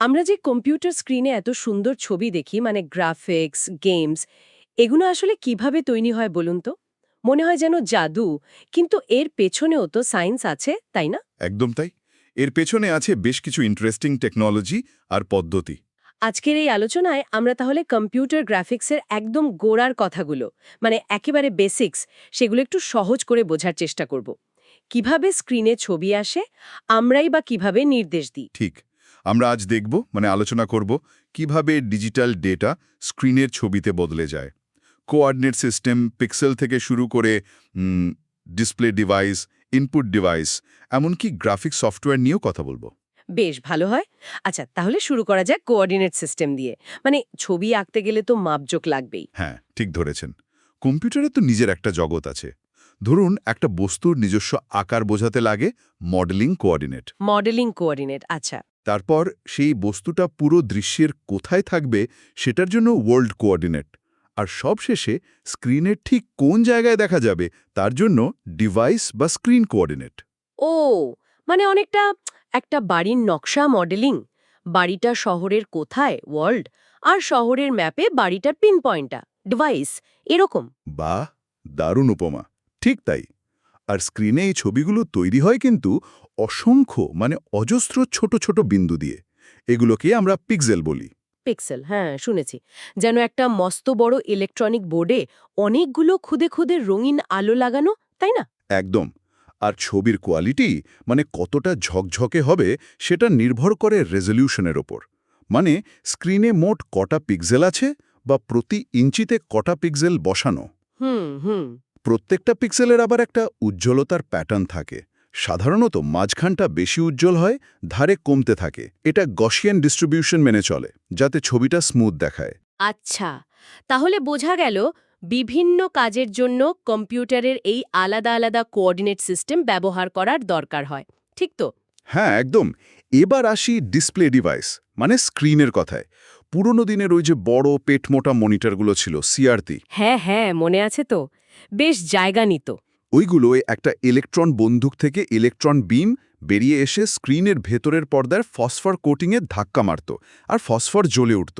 আমরা যে কম্পিউটার স্ক্রিনে এত সুন্দর ছবি দেখি মানে গ্রাফিক্স গেমস এগুলো আসলে কীভাবে তৈরি হয় বলুন তো? মনে হয় যেন জাদু কিন্তু এর পেছনেও তো সায়েন্স আছে তাই না? একদম তাই। এর পেছনে আছে বেশ কিছু ইন্টারেস্টিং টেকনোলজি আর পদ্ধতি। আজকের এই আলোচনায় আমরা তাহলে কম্পিউটার গ্রাফিক্সের একদম গোড়ার কথাগুলো মানে একেবারে বেসিক্স সেগুলো একটু সহজ করে বোঝার চেষ্টা করব। কীভাবে স্ক্রিনে ছবি আসে আমরাই বা কীভাবে নির্দেশ দিই? ঠিক। আমরা আজ দেখব মানে আলোচনা করব কীভাবে ডিজিটাল ডেটা স্ক্রিনের ছবিতে বদলে যায়। কোঅর্ডিনেট সিস্টেম পিক্সেল থেকে শুরু করে ডিসপ্লে ডিভাইস ইনপুট ডিভাইস এমনকি গ্রাফিক সফটওয়্যার নিয়েও কথা বলব। বেশ ভালো হয়। আচ্ছা তাহলে শুরু করা যাক কোঅর্ডিনেট সিস্টেম দিয়ে। মানে ছবি আঁকতে গেলে তো মাপজোক লাগবেই। হ্যাঁ ঠিক ধরেছেন। কম্পিউটারে তো নিজের একটা জগৎ আছে। ধরুন একটা বস্তুর নিজস্ব আকার বোঝাতে লাগে মডেলিং কোঅর্ডিনেট। মডেলিং কোঅর্ডিনেট আচ্ছা। তারপর সেই বস্তুটা পুরো দৃশ্যের কোথায় থাকবে সেটার জন্য ওয়ার্ল্ড কোঅর্ডিনেট আর সবশেষে স্ক্রিনের ঠিক কোন জায়গায় দেখা যাবে তার জন্য ডিভাইস বা স্ক্রিন কোঅর্ডিনেট ও মানে অনেকটা একটা বাড়ির নকশা মডেলিং বাড়িটা শহরের কোথায় ওয়ার্ল্ড আর শহরের ম্যাপে বাড়িটার পিন পয়েন্টটা ডিভাইস এরকম। বা দারুণ উপমা। ঠিক তাই। আর স্ক্রিনে এই ছবিগুলো তৈরি হয় কিন্তু অসংখ্য মানে অজস্র ছোট ছোট বিন্দু দিয়ে। এগুলোকে আমরা পিক্সেল বলি। পিক্সেল হ্যাঁ শুনেছি। যেন একটা মস্ত বড় ইলেকট্রনিক বোর্ডে অনেকগুলো খুদে খুদে রঙিন আলো লাগানো তাই না? একদম। আর ছবির কোয়ালিটি মানে কতটা ঝকঝকে হবে সেটা নির্ভর করে রেজলিউশনের ওপর। মানে স্ক্রিনে মোট কটা পিক্সেল আছে বা প্রতি ইঞ্চিতে কটা পিক্সেল বসানো। হুম হুম। প্রত্যেকটা পিক্সেলের আবার একটা উজ্জ্বলতার প্যাটার্ন থাকে। সাধারণত মাঝখানটা বেশি উজ্জ্বল হয় ধারে কমতে থাকে। এটা গসিয়ান ডিস্ট্রিবিউশন মেনে চলে যাতে ছবিটা স্মুথ দেখায়। আচ্ছা তাহলে বোঝা গেল বিভিন্ন কাজের জন্য কম্পিউটারের এই আলাদা আলাদা কোঅর্ডিনেট সিস্টেম ব্যবহার করার দরকার হয় ঠিক তো? হ্যাঁ একদম। এবার আসি ডিসপ্লে ডিভাইস মানে স্ক্রিনের কথায়। পুরনো দিনের ওই যে বড় পেটমোটা মনিটরগুলো ছিল সিআরটি হ্যাঁ হ্যাঁ মনে আছে তো। বেশ জায়গা নিত। ওইগুলো একটা ইলেকট্রন বন্দুক থেকে ইলেকট্রন বিম বেরিয়ে এসে স্ক্রিনের ভেতরের পর্দার ফসফর কোটিংয়ে ধাক্কা মারত আর ফসফর জ্বলে উঠত।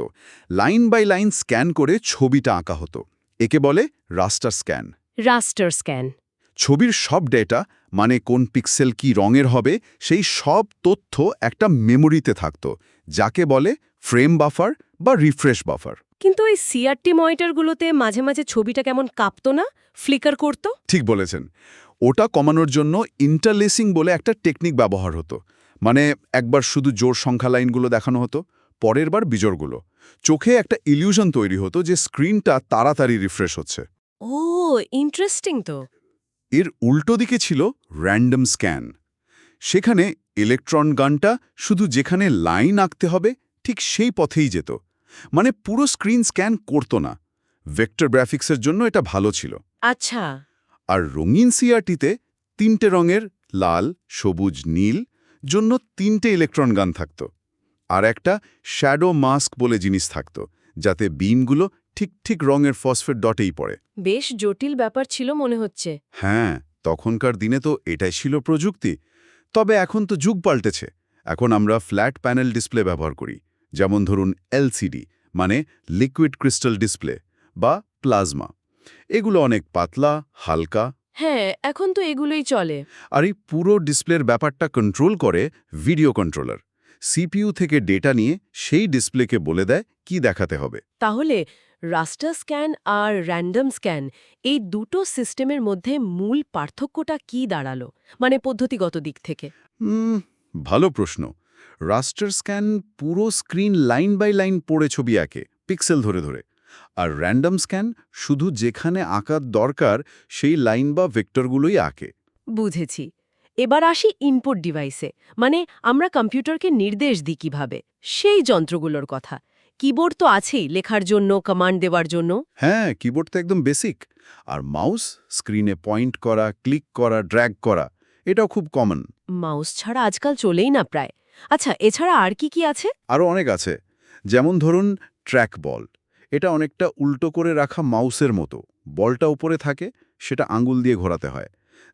লাইন বাই লাইন স্ক্যান করে ছবিটা আঁকা হতো। একে বলে রাস্টার স্ক্যান। রাস্টার স্ক্যান। ছবির সব ডেটা মানে কোন পিক্সেল কি রঙের হবে সেই সব তথ্য একটা মেমোরিতে থাকত যাকে বলে ফ্রেম বাফার বা রিফ্রেশ বাফার। কিন্তু এই সিআরটি মনিটরগুলোতে মাঝে মাঝে ছবিটা কেমন কাঁপতো না? ফ্লিকার করত? ঠিক বলেছেন। ওটা কমানোর জন্য ইন্টারলেসিং বলে একটা টেকনিক ব্যবহার হতো। মানে একবার শুধু জোর সংখ্যা লাইনগুলো দেখানো হতো পরের বার বিজোড়গুলো। চোখে একটা ইলিউশন তৈরি হতো যে স্ক্রিনটা তাড়াতাড়ি রিফ্রেশ হচ্ছে। ও ইন্টারেস্টিং তো। এর উল্টো দিকে ছিল র্যান্ডম স্ক্যান সেখানে ইলেকট্রন গানটা শুধু যেখানে লাইন আঁকতে হবে ঠিক সেই পথেই যেত। মানে পুরো স্ক্রিন স্ক্যান করতো না। ভেক্টর গ্রাফিক্সের জন্য এটা ভালো ছিল। আচ্ছা। আর রঙিন সিআরটিতে তিনটে রঙের লাল সবুজ নীল জন্য তিনটে ইলেকট্রন গান থাকত। আর একটা শ্যাডো মাস্ক বলে জিনিস থাকত যাতে বিমগুলো ঠিক ঠিক রঙের ফসফেট ডটেই পড়ে। বেশ জটিল ব্যাপার ছিল মনে হচ্ছে। হ্যাঁ তখনকার দিনে তো এটাই ছিল প্রযুক্তি। তবে এখন তো যুগ পাল্টেছে। এখন আমরা ফ্ল্যাট প্যানেল ডিসপ্লে ব্যবহার করি। যেমন ধরুন এলসিডি মানে লিকুইড ক্রিস্টাল ডিসপ্লে বা প্লাজমা। এগুলো অনেক পাতলা হালকা। হ্যাঁ এখন তো এগুলোই চলে। আর এই পুরো ডিসপ্লের ব্যাপারটা কন্ট্রোল করে ভিডিও কন্ট্রোলার সিপিইউ থেকে ডেটা নিয়ে সেই ডিসপ্লেকে বলে দেয় কি দেখাতে হবে। তাহলে রাস্টার স্ক্যান আর র্যান্ডম স্ক্যান এই দুটো সিস্টেমের মধ্যে মূল পার্থক্যটা কি দাঁড়াল? মানে পদ্ধতিগত দিক থেকে। ভালো প্রশ্ন। রাস্টার স্ক্যান পুরো স্ক্রিন লাইন বাই লাইন পড়ে ছবি আঁকে পিক্সেল ধরে ধরে। আর র্যান্ডম স্ক্যান শুধু যেখানে আঁকার দরকার সেই লাইন বা ভেক্টরগুলোই আঁকে। বুঝেছি। এবার আসি ইনপুট ডিভাইসে মানে আমরা কম্পিউটারকে নির্দেশ দিই কীভাবে? সেই যন্ত্রগুলোর কথা। কিবোর্ড তো আছেই লেখার জন্য কমান্ড দেওয়ার জন্য। হ্যাঁ কিবোর্ড তো একদম বেসিক আর মাউস স্ক্রিনে পয়েন্ট করা ক্লিক করা ড্র্যাগ করা এটাও খুব কমন মাউস ছাড়া আজকাল চলেই না প্রায়। আচ্ছা এছাড়া আর কি কি আছে? আরও অনেক আছে। যেমন ধরুন ট্র্যাক বল এটা অনেকটা উল্টো করে রাখা মাউসের মতো। বলটা উপরে থাকে সেটা আঙ্গুল দিয়ে ঘোরাতে হয়।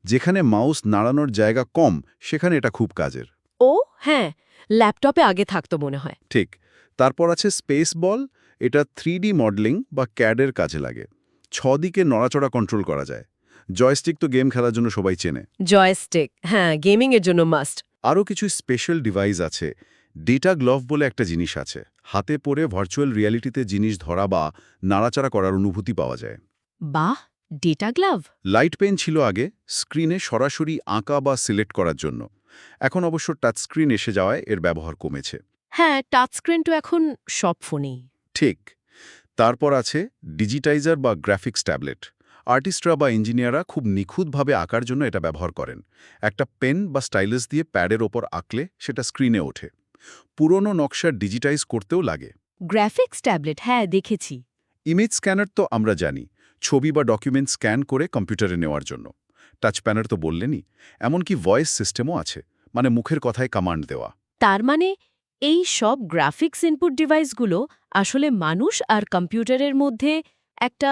যেখানে মাউস নাড়ানোর জায়গা কম সেখানে এটা খুব কাজের। ও হ্যাঁ ল্যাপটপে আগে থাকতো মনে হয়। ঠিক। তারপর আছে স্পেস বল এটা থ্রি মডেলিং বা ক্যাডের কাজে লাগে। ছ দিকে নড়াচড়া কন্ট্রোল করা যায়। জয়স্টিক তো গেম খেলার জন্য সবাই চেনে। জয়স্টিক হ্যাঁ গেমিং এর জন্য মাস্ট আরও কিছু স্পেশাল ডিভাইস আছে। ডেটা গ্লভ বলে একটা জিনিস আছে। হাতে পরে ভার্চুয়াল রিয়ালিটিতে জিনিস ধরা বা নাড়াচাড়া করার অনুভূতি পাওয়া যায়। বাহ ডেটা গ্লাভ লাইট পেন ছিল আগে স্ক্রিনে সরাসরি আঁকা বা সিলেক্ট করার জন্য। এখন অবশ্য টাচ স্ক্রিন এসে যাওয়ায় এর ব্যবহার কমেছে। হ্যাঁ টাচ স্ক্রিন তো এখন সব ফোনেই। ঠিক। তারপর আছে ডিজিটাইজার বা গ্রাফিক্স ট্যাবলেট আর্টিস্টরা বা ইঞ্জিনিয়াররা খুব নিখুঁতভাবে আঁকার জন্য এটা ব্যবহার করেন। একটা পেন বা স্টাইলাস দিয়ে প্যাডের ওপর আঁকলে সেটা স্ক্রিনে ওঠে। পুরনো নকশা ডিজিটাইজ করতেও লাগে। গ্রাফিক্স ট্যাবলেট হ্যাঁ দেখেছি। ইমেজ স্ক্যানার তো আমরা জানি ছবি বা ডকুমেন্ট স্ক্যান করে কম্পিউটারে নেওয়ার জন্য। টাচ প্যানার তো বললেনই এমনকি ভয়েস সিস্টেমও আছে মানে মুখের কথায় কমান্ড দেওয়া। তার মানে এই সব গ্রাফিক্স ইনপুট ডিভাইসগুলো আসলে মানুষ আর কম্পিউটারের মধ্যে একটা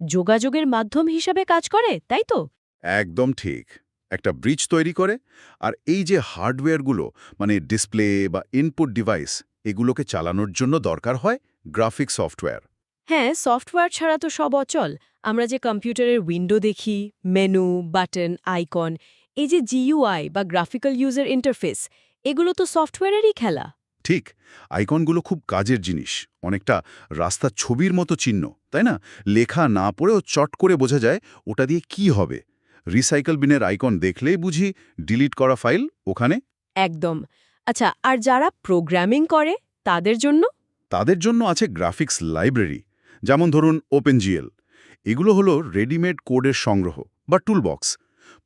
যোগাযোগের মাধ্যম হিসাবে কাজ করে তাই তো? একদম ঠিক। একটা ব্রিজ তৈরি করে আর এই যে হার্ডওয়্যারগুলো মানে ডিসপ্লে বা ইনপুট ডিভাইস এগুলোকে চালানোর জন্য দরকার হয় গ্রাফিক সফটওয়্যার। হ্যাঁ সফটওয়্যার ছাড়া তো সব অচল। আমরা যে কম্পিউটারের উইন্ডো দেখি মেনু বাটন আইকন এই যে জিইউআই বা গ্রাফিক্যাল ইউজার ইন্টারফেস এগুলো তো সফটওয়্যারেরই খেলা। ঠিক আইকনগুলো খুব কাজের জিনিস অনেকটা রাস্তার ছবির মতো চিহ্ন তাই না? লেখা না পড়েও চট করে বোঝা যায় ওটা দিয়ে কি হবে। রিসাইকেল বিনের আইকন দেখলেই বুঝি ডিলিট করা ফাইল ওখানে। একদম। আচ্ছা আর যারা প্রোগ্রামিং করে তাদের জন্য? তাদের জন্য আছে গ্রাফিক্স লাইব্রেরি যেমন ধরুন ওপেন ওপেনজিএল। এগুলো হলো রেডিমেড কোডের সংগ্রহ বা টুলবক্স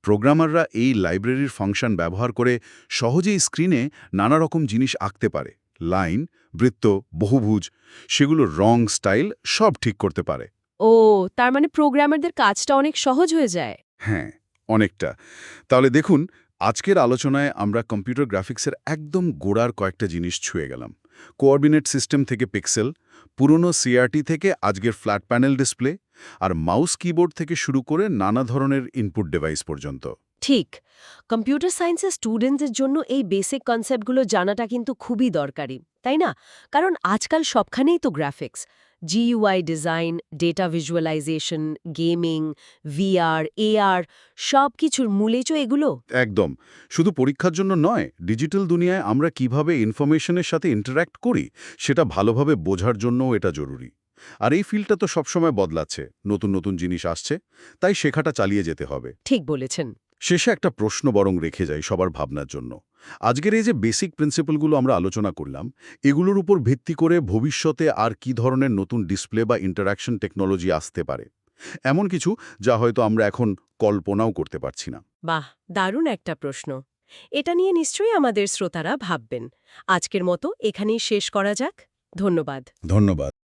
প্রোগ্রামাররা এই লাইব্রেরির ফাংশন ব্যবহার করে সহজেই স্ক্রিনে নানা রকম জিনিস আঁকতে পারে। লাইন বৃত্ত বহুভুজ সেগুলো রং স্টাইল সব ঠিক করতে পারে। ও তার মানে প্রোগ্রামারদের কাজটা অনেক সহজ হয়ে যায়। হ্যাঁ অনেকটা। তাহলে দেখুন আজকের আলোচনায় আমরা কম্পিউটার গ্রাফিক্সের একদম গোড়ার কয়েকটা জিনিস ছুঁয়ে গেলাম। কোঅর্ডিনেট সিস্টেম থেকে পিক্সেল পুরনো সিআরটি থেকে আজকের ফ্ল্যাট প্যানেল ডিসপ্লে আর মাউস কিবোর্ড থেকে শুরু করে নানা ধরনের ইনপুট ডিভাইস পর্যন্ত। ঠিক। কম্পিউটার সায়েন্সের স্টুডেন্টদের জন্য এই বেসিক কনসেপ্টগুলো জানাটা কিন্তু খুবই দরকারি তাই না? কারণ আজকাল সবখানেই তো graphics GUI design data visualisation gaming VR AR সব কিছুর মূলেচ এগুলো। একদম। শুধু পরীক্ষার জন্য নয় ডিজিটাল দুনিয়ায় আমরা কীভাবে ইনফরমেশনের সাথে ইন্টারঅ্যাক্ট করি সেটা ভালোভাবে বোঝার জন্যও এটা জরুরি। আর এই ফিল্ডটা তো সবসময় বদলাচ্ছে নতুন নতুন জিনিস আসছে তাই শেখাটা চালিয়ে যেতে হবে। ঠিক বলেছেন। শেষে একটা প্রশ্ন বরং রেখে যাই সবার ভাবনার জন্য। আজকের এই যে বেসিক প্রিন্সিপালগুলো আমরা আলোচনা করলাম এগুলোর উপর ভিত্তি করে ভবিষ্যতে আর কি ধরনের নতুন ডিসপ্লে বা ইন্টারাকশন টেকনোলজি আসতে পারে। এমন কিছু যা হয়তো আমরা এখন কল্পনাও করতে পারছি না। বাহ দারুণ একটা প্রশ্ন। এটা নিয়ে নিশ্চয়ই আমাদের শ্রোতারা ভাববেন। আজকের মতো এখানেই শেষ করা যাক। ধন্যবাদ। ধন্যবাদ।